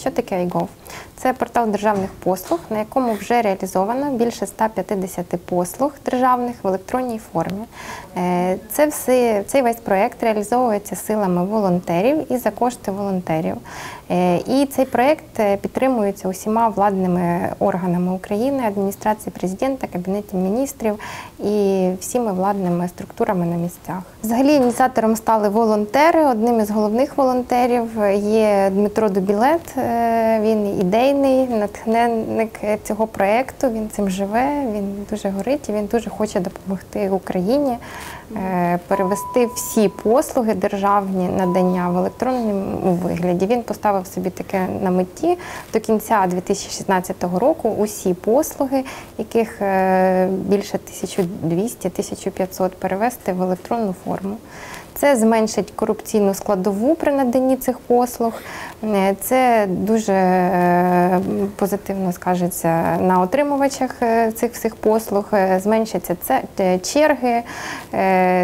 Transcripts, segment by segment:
Що таке iGov? Це портал державних послуг, на якому вже реалізовано більше 150 послуг державних в електронній формі. Е, Це все, цей весь проєкт реалізовується силами волонтерів і за кошти волонтерів. Е, І цей проєкт е, підтримується усіма владними органами України, адміністрації президента, Кабінетів міністрів і всіми владними структурами на місцях. Взагалі ініціатором стали волонтери. Одним із головних волонтерів є Дмитро Дубілет. Е, Він ідейний натхненник цього проєкту. Він цим живе, він дуже горить і він дуже хоче допомогти Україні е, перевести всі послуги державні надання в електронному вигляді. Він поставив собі таке на меті до кінця 2016 року усі послуги, яких е, більше 1200-1500 перевести в електронну форму. Це зменшить корупційну складову при наданні цих послуг. Е, Це дуже е, позитивно скажеться на отримувачах е, цих всіх послуг. Зменшаться це черги.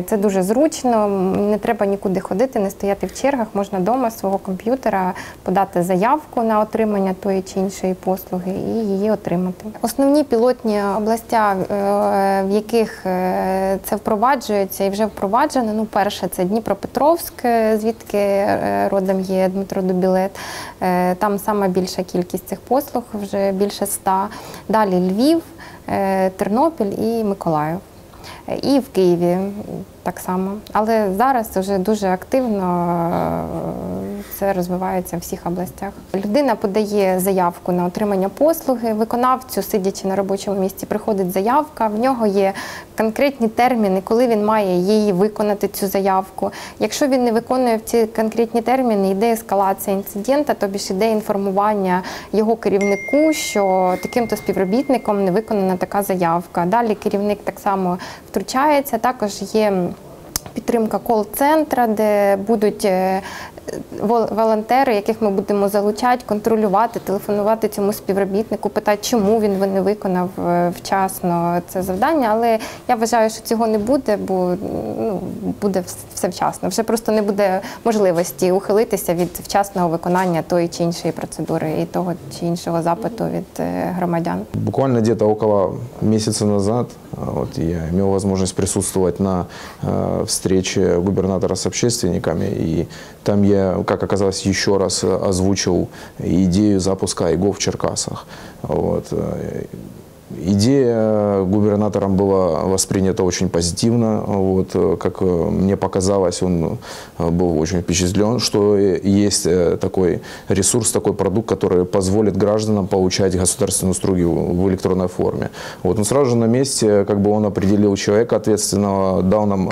Це дуже зручно. Не треба нікуди ходити, не стояти в чергах. Можна вдома свого комп'ютера подати заявку на отримання тої чи іншої послуги і її отримати. Основні пілотні областя, в яких це впроваджується і вже впроваджено. Ну, перше, це Дніпропетровськ, е, звідки е, родом є Дмитро Дубілет. Е, Там сама більша кількість цих послуг, вже більше ста. Далі Львів, е, Тернопіль і Миколаїв. І в Києві так само. Але зараз вже дуже активно це розвивається в всіх областях. Людина подає заявку на отримання послуги, виконавцю, сидячи на робочому місці, приходить заявка. В нього є конкретні терміни, коли він має її виконати, цю заявку. Якщо він не виконує в ці конкретні терміни, йде ескалація інцидента, тобі ж іде інформування його керівнику, що таким-то співробітником не виконана така заявка. Далі керівник так само втручається. Також є підтримка кол-центра, де будуть е, волонтери, яких ми будемо залучати, контролювати, телефонувати цьому співробітнику, питати, чому він не виконав е, вчасно це завдання. Але я вважаю, що цього не буде, бо ну, буде все вчасно. Вже просто не буде можливості ухилитися від вчасного виконання тої чи іншої процедури і того чи іншого запиту від е, громадян. Буквально где-то около месяца назад вот, я имел возможность присутствовать на э, встрече губернатора с общественниками, и там я, как оказалось, еще раз э, озвучил идею запуска АйГО в Черкасах. Вот. Идея губернатором была воспринята очень позитивно. Вот, э, как э, мне показалось, он э, был очень впечатлен, что есть такой ресурс, такой продукт, который позволит гражданам получать государственные услуги в электронной форме. Вот, он сразу же на месте, как бы он определил человека ответственного, дал нам,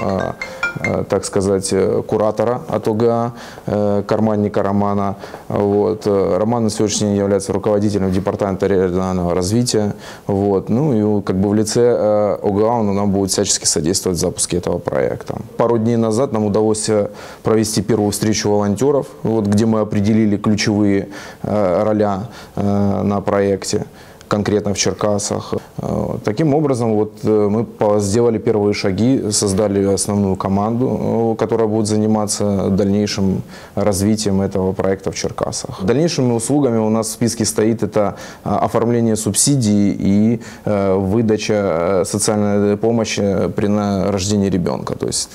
так сказать, э, куратора от ОГА, э, карманника Романа. Вот. э, Роман на сегодняшний день является руководителем департамента регионального развития. Вот. Ну и как бы в лице э, ОГА он нам будет всячески содействовать в запуске этого проекта. Пару дней назад нам удалось э, провести первую встречу волонтеров, вот, где мы определили ключевые э, роля э, на проекте конкретно в Черкасах. Э, Таким образом, вот э, мы сделали первые шаги, создали основную команду, э, которая будет заниматься дальнейшим развитием этого проекта в Черкасах. Дальнейшими услугами у нас в списке стоит это оформление субсидий и выдача социальной помощи при рождении ребенка. То есть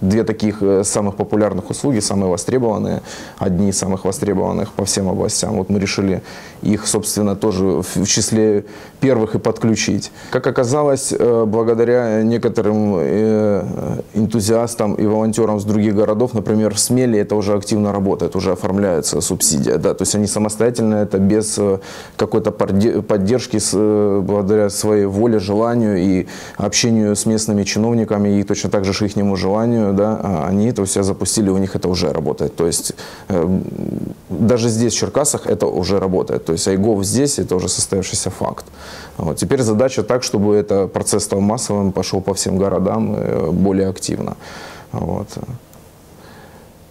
две таких самых популярных услуги, самые востребованные, одни из самых востребованных по всем областям. Вот мы решили их, собственно, тоже в в первых и подключить. Как оказалось, э, благодаря некоторым э, энтузиастам и волонтерам с других городов, например, в Смеле это уже активно работает, уже оформляется субсидия. Да, то есть они самостоятельно, это без э, какой-то подде- поддержки, благодаря своей воле, желанию и общению с местными чиновниками и точно так же ихнему желанию, да, а они это все запустили, у них это уже работает. То есть э, даже здесь, в Черкасах, это уже работает. То есть Айгов здесь, это уже состоявшийся факт. Вот. Теперь задача так, чтобы этот процесс стал массовым, пошел по всем городам э, более активно. Вот.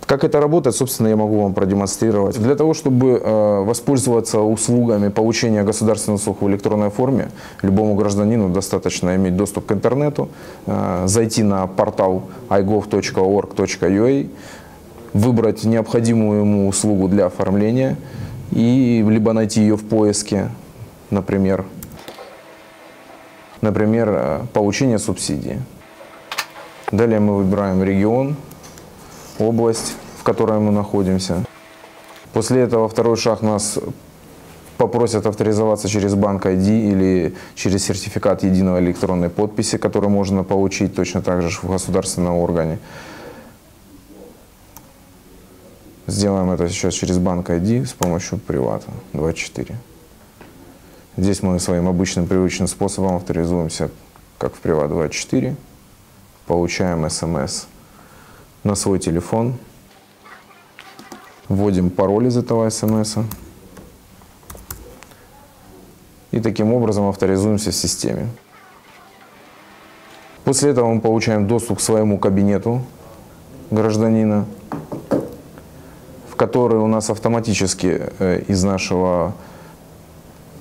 Как это работает, собственно, я могу вам продемонстрировать. Для того, чтобы э, воспользоваться услугами получения государственных услуг в электронной форме, любому гражданину достаточно иметь доступ к интернету, э, зайти на портал igov.org.ua, выбрать необходимую ему услугу для оформления, и либо найти ее в поиске, например, например, э, получение субсидии. Далее мы выбираем регион, область, в которой мы находимся. После этого второй шаг нас попросят авторизоваться через банк ID или через сертификат единой электронной подписи, который можно получить точно так же в государственном органе. Сделаем это сейчас через банк ID с помощью привата 24. Здесь мы своим обычным привычным способом авторизуемся, как в приват 24. Получаем смс на свой телефон. Вводим пароль из этого смс. И таким образом авторизуемся в системе. После этого мы получаем доступ к своему кабинету гражданина, в который у нас автоматически э, из нашего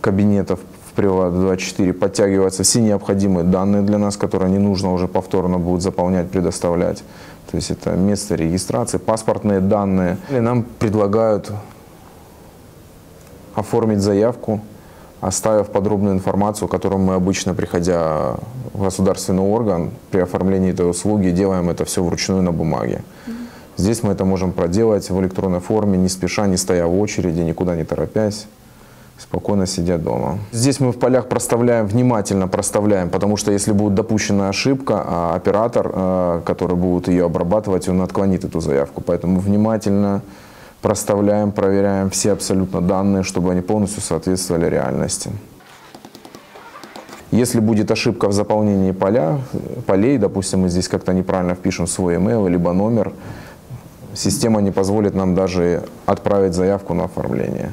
кабинета в Приват24 подтягиваются все необходимые данные для нас, которые не нужно уже повторно будет заполнять, предоставлять. То есть это место регистрации, паспортные данные. И нам предлагают оформить заявку, оставив подробную информацию, которую мы обычно, приходя в государственный орган, при оформлении этой услуги, делаем это все вручную на бумаге. Здесь мы это можем проделать в электронной форме, не спеша, не стоя в очереди, никуда не торопясь спокойно сидя дома. Здесь мы в полях проставляем, внимательно проставляем, потому что если будет допущена ошибка, а оператор, э, который будет ее обрабатывать, он отклонит эту заявку. Поэтому внимательно проставляем, проверяем все абсолютно данные, чтобы они полностью соответствовали реальности. Если будет ошибка в заполнении поля, полей, допустим, мы здесь как-то неправильно впишем свой email, либо номер, система не позволит нам даже отправить заявку на оформление.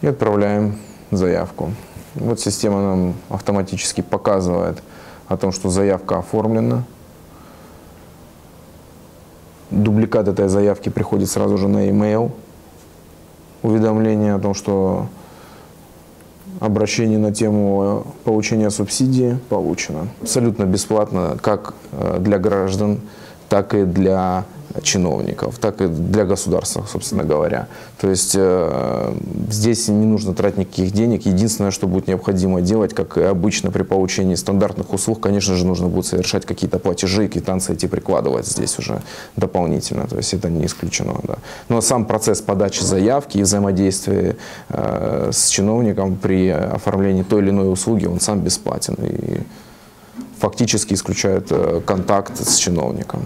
И отправляем заявку. Вот система нам автоматически показывает о том, что заявка оформлена. Дубликат этой заявки приходит сразу же на e-mail. Уведомление о том, что обращение на тему получения субсидии получено. Абсолютно бесплатно как э, для граждан, так и для чиновников, так и для государства, собственно говоря. То есть э, здесь не нужно тратить никаких денег. Единственное, что будет необходимо делать, как и обычно при получении стандартных услуг, конечно же, нужно будет совершать какие-то платежи и квитанции эти прикладывать здесь уже дополнительно. То есть это не исключено. Да. Но сам процесс подачи заявки и взаимодействия э, с чиновником при оформлении той или иной услуги, он сам бесплатен и фактически исключает э, контакт с чиновником.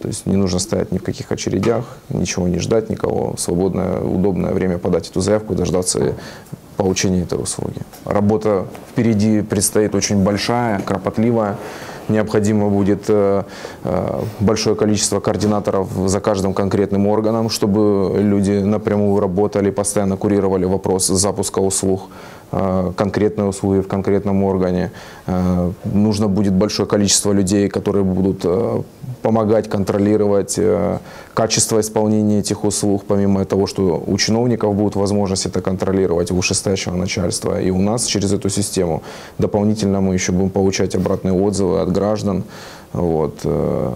То есть не нужно стоять ни в каких очередях, ничего не ждать никого. Свободное, удобное время подать эту заявку дождаться получения этой услуги. Работа впереди предстоит очень большая, кропотливая. Необходимо будет э, э, большое количество координаторов за каждым конкретным органом, чтобы люди напрямую работали, постоянно курировали вопрос запуска услуг. Э, конкретные услуги в конкретном органе. Нужно будет большое количество людей, которые будут помогать контролировать качество исполнения этих услуг, помимо того, что у чиновников будет возможность это контролировать, у вышестоящего начальства. И у нас через эту систему дополнительно мы еще будем получать обратные отзывы от граждан, вот,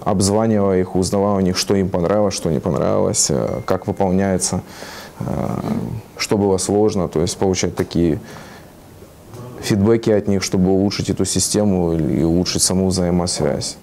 обзванивая их, узнавая у них, что им понравилось, что не понравилось, как выполняется что было сложно, то есть получать такие фидбэки от них, чтобы улучшить эту систему и улучшить саму взаимосвязь.